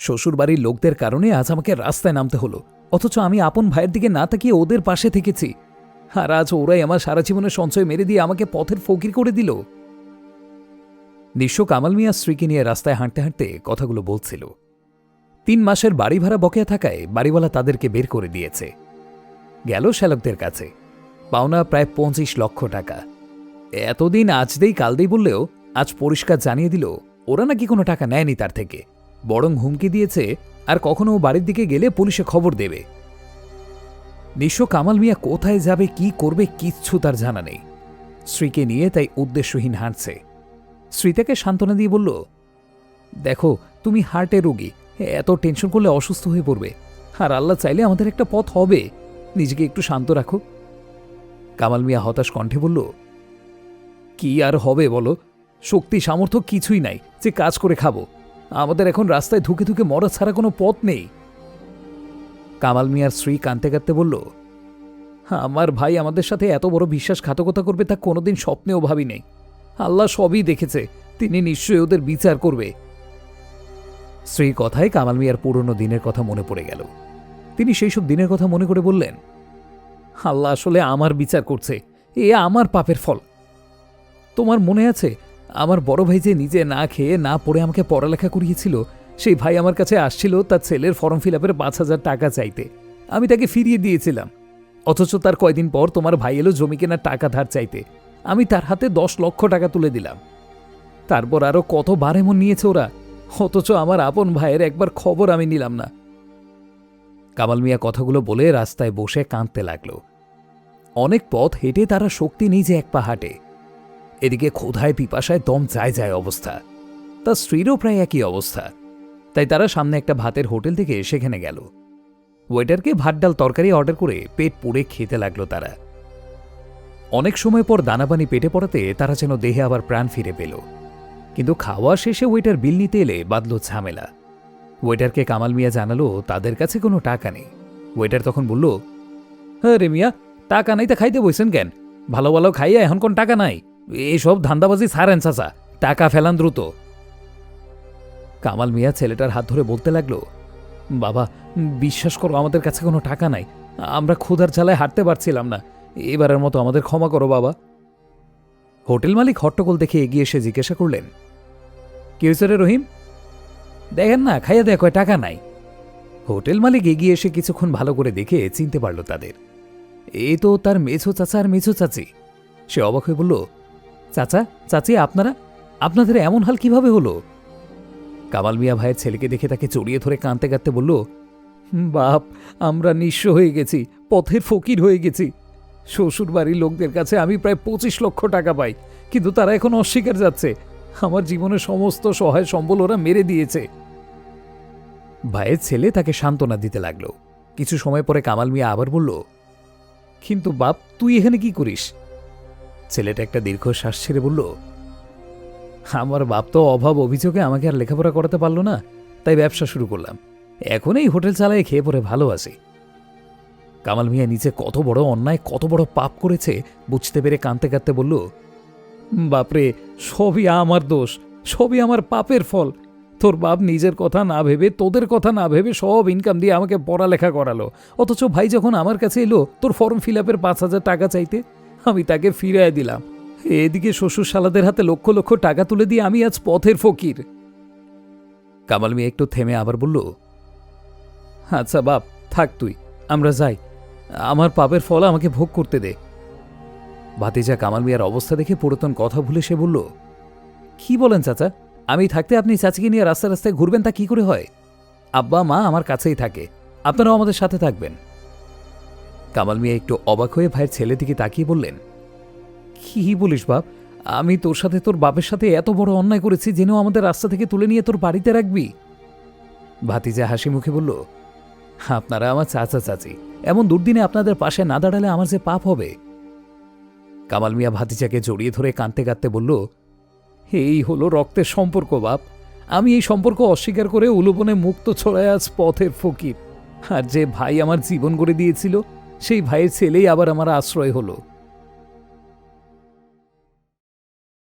শ্বশুরবাড়ির লোকদের কারণে আজ আমাকে রাস্তায় নামতে হলো। অথচ আমি আপন ভাইয়ের দিকে না তাকিয়ে ওদের পাশে থেকেছি। আর আজ ওরাই আমার সারা জীবনের সঞ্চয় মেরে দিয়ে আমাকে পথের ফকির করে দিল। নিঃস্ব কামাল মিয়া স্ত্রীকে নিয়ে রাস্তায় হাঁটতে হাঁটতে কথাগুলো বলছিল। তিন মাসের বাড়ি ভাড়া বকেয়া থাকায় বাড়িওয়ালা তাদেরকে বের করে দিয়েছে। গেল শ্যালকদের কাছে। পাওনা প্রায় পঁচিশ লক্ষ টাকা। এতদিন আজ দেই, কাল দেই বললেও আজ পরিষ্কার জানিয়ে দিল, ওরা নাকি কোনো টাকা নেয়নি তার থেকে। বরং হুমকি দিয়েছে আর কখনো বাড়ির দিকে গেলে পুলিশে খবর দেবে। নিঃস্ব কামাল মিয়া কোথায় যাবে, কি করবে কিচ্ছু তার জানা নেই। স্ত্রীকে নিয়ে তাই উদ্দেশ্যহীন হাঁটছে। স্ত্রী তাকে সান্ত্বনা দিয়ে বলল, দেখো, তুমি হার্টে রোগী, এত টেনশন করলে অসুস্থ হয়ে পড়বে। আর আল্লাহ চাইলে আমাদের একটা পথ হবে। নিজেকে একটু শান্ত রাখো। কামাল মিয়া হতাশ কণ্ঠে বলল, কি আর হবে বলো? শক্তি, সামর্থ্য কিছুই নাই। যে কাজ করে খাব। আমাদের এখন রাস্তায় ধুকে ধুকে মরা ছাড়া কোনো পথ নেই। কামাল মিয়ার স্ত্রী কাঁদতে কাঁদতে বলল, আমার ভাই আমাদের সাথে এত বড় বিশ্বাসঘাতকতা করবে তা কোনোদিন স্বপ্নেও ভাবি নেই আল্লাহ সবই দেখেছে, তিনি নিশ্চয়ই ওদের বিচার করবে। স্ত্রীর কথায় কামাল মিয়ার পুরনো দিনের কথা মনে পড়ে গেল। তিনি সেই সব দিনের কথা মনে করে বললেন, আল্লাহ আসলে আমার বিচার করছে, এ আমার পাপের ফল। তোমার মনে আছে আমার বড় ভাই যে নিজে না খেয়ে না পড়ে আমাকে পড়ালেখা করিয়েছিল, সেই ভাই আমার কাছে আসছিল তার ছেলের ফর্ম ফিল আপের পাঁচ হাজার টাকা চাইতে। আমি তাকে ফিরিয়ে দিয়েছিলাম। অথচ তার কয়দিন পর তোমার ভাই এলো জমি কেনার টাকা ধার চাইতে। আমি তার হাতে দশ লক্ষ টাকা তুলে দিলাম। তারপর আরও কতবার এমন নিয়েছে ওরা? অথচ আমার আপন ভাইয়ের একবার খবর আমি নিলাম না। কামাল মিয়া কথাগুলো বলে রাস্তায় বসে কাঁদতে লাগল। অনেক পথ হেঁটে তারা শক্তি নেই যে এক পা হাঁটে এদিকে ক্ষোধায় পিপাসায় দম যায় যায় অবস্থা। তার স্ত্রীরও প্রায় একই অবস্থা। তাই তারা সামনে একটা ভাতের হোটেল থেকে সেখানে গেল। ওয়েটারকে ভাত ডাল তরকারি অর্ডার করে পেট পুড়ে খেতে লাগল তারা। অনেক সময় পর দানাপানি পেটে পড়াতে তারা যেন দেহে আবার প্রাণ ফিরে পেল। কিন্তু খাওয়া শেষে ওয়েটার বিল নিতে এলে বাদল ঝামেলা। ওয়েটারকে কামাল মিয়া জানালো, তাদের কাছে কোনো টাকা নেই। ওয়েটার তখন বলল হ্যাঁ রে মিয়া, টাকা নাই তা খাইতে বইছেন কেন? ভালো ভালো খাইয়া এখন কোন টাকা নাই? এসব ধান্দাবাজি ছাড়েন চাচা, টাকা ফেলান দ্রুত। কামাল মিয়া ছেলেটার হাত ধরে বলতে লাগল, বাবা, বিশ্বাস করো, আমাদের কাছে কোনো টাকা নাই। আমরা ক্ষুধার জ্বালায় হাঁটতে পারছিলাম না। এবারের মতো আমাদের ক্ষমা করো, বাবা। হোটেল মালিক হট্টগোল দেখে এগিয়ে এসে জিজ্ঞাসা করলেন কি হয়েছে রে রহিম? দেখেন না, খাইয়া দেখ টাকা নাই। হোটেল মালিক এগিয়ে এসে কিছুক্ষণ ভালো করে দেখে চিনতে পারল তাদের। এ তো তার মেছো চাচা আর মেছো চাচি। সে অবাক হয়ে বলল চাচা, চাচি, আপনারা? আপনাদের এমন হাল কীভাবে হলো? কামাল মিয়া ভাইয়ের ছেলেকে দেখে তাকে জড়িয়ে ধরে কাঁদতে কাঁদতে বলল বাপ, আমরা নিঃস্ব হয়ে গেছি, পথের ফকির হয়ে গেছি। শ্বশুর বাড়ির লোকদের কাছে আমি প্রায় পঁচিশ লক্ষ টাকা পাই, কিন্তু তারা এখন অস্বীকার যাচ্ছে। আমার জীবনের সমস্ত সহায় সম্বল ওরা মেরে দিয়েছে। ভাইয়ের ছেলে তাকে সান্ত্বনা দিতে লাগল। কিছু সময় পরে কামাল মিয়া আবার বলল, কিন্তু বাপ, তুই এখানে কি করিস? ছেলেটা একটা দীর্ঘশ্বাস ছেড়ে বলল, আমার বাপ তো অভাব অভিযোগে আমাকে আর লেখাপড়া করাতে পারল না, তাই ব্যবসা শুরু করলাম। এখন এই হোটেল চালায় খেয়ে পরে ভালো আছি। কামাল মিয়া নিচে কত বড় অন্যায়, কত বড় পাপ করেছে, বুঝতে পেরে কাঁদতে কাঁদতে বলল, বাপরে, সবই আমার দোষ, সবই আমার পাপের ফল। তোর বাপ নিজের কথা না ভেবে, তোদের কথা না ভেবে সব ইনকাম দিয়ে আমাকে পড়ালেখা করালো। অথচ ভাই যখন আমার কাছে এলো, তোর ফর্ম ফিল আপের পাঁচ হাজার টাকা চাইতে আমি তাকে ফিরিয়ে দিলাম। এদিকে শ্বশুর শালাদের হাতে লক্ষ লক্ষ টাকা তুলে দিয়ে আমি আজ পথের ফকির। কামাল মিয়া একটু থেমে আবার বলল আচ্ছা বাপ, থাক তুই, আমরা যাই। আমার পাপের ফল আমাকে ভোগ করতে দে। ভাতিজা কামাল মিয়ার অবস্থা দেখে পুরাতন কথা ভুলে সে বলল, কি বলেন চাচা? আমি থাকতে আপনি চাচিকে নিয়ে রাস্তায় রাস্তায় ঘুরবেন তা কি করে হয়? আব্বা, মা আমার কাছেই থাকে। আপনারাও আমাদের সাথে থাকবেন। কামাল মিয়া একটু অবাক হয়ে ভাইয়ের ছেলে দিকে তাকিয়ে বললেন, কি বলিস বাপ, আমি তোর সাথে তোর বাপের সাথে এত বড় অন্যায় করেছি জেনেও আমাদের রাস্তা থেকে তুলে নিয়ে তোর বাড়িতে রাখবি? ভাতিজা হাসি মুখে বলল, আপনারা আমার চাচা চাচি, এমন দুর্দিনে আপনাদের পাশে না দাঁড়ালে আমার যে পাপ হবে? কামাল মিয়া ভাতিজাকে জড়িয়ে ধরে কাঁদতে কাঁদতে বলল, এই হলো রক্তের সম্পর্ক বাপ, আমি এই সম্পর্ক অস্বীকার করে উলুবনে মুক্ত ছড়ায় আজ পথের ফকির, আর যে ভাই আমার জীবন গড়ে দিয়েছিল সেই ভাইয়ের ছেলেই আবার আমার আশ্রয় হলো।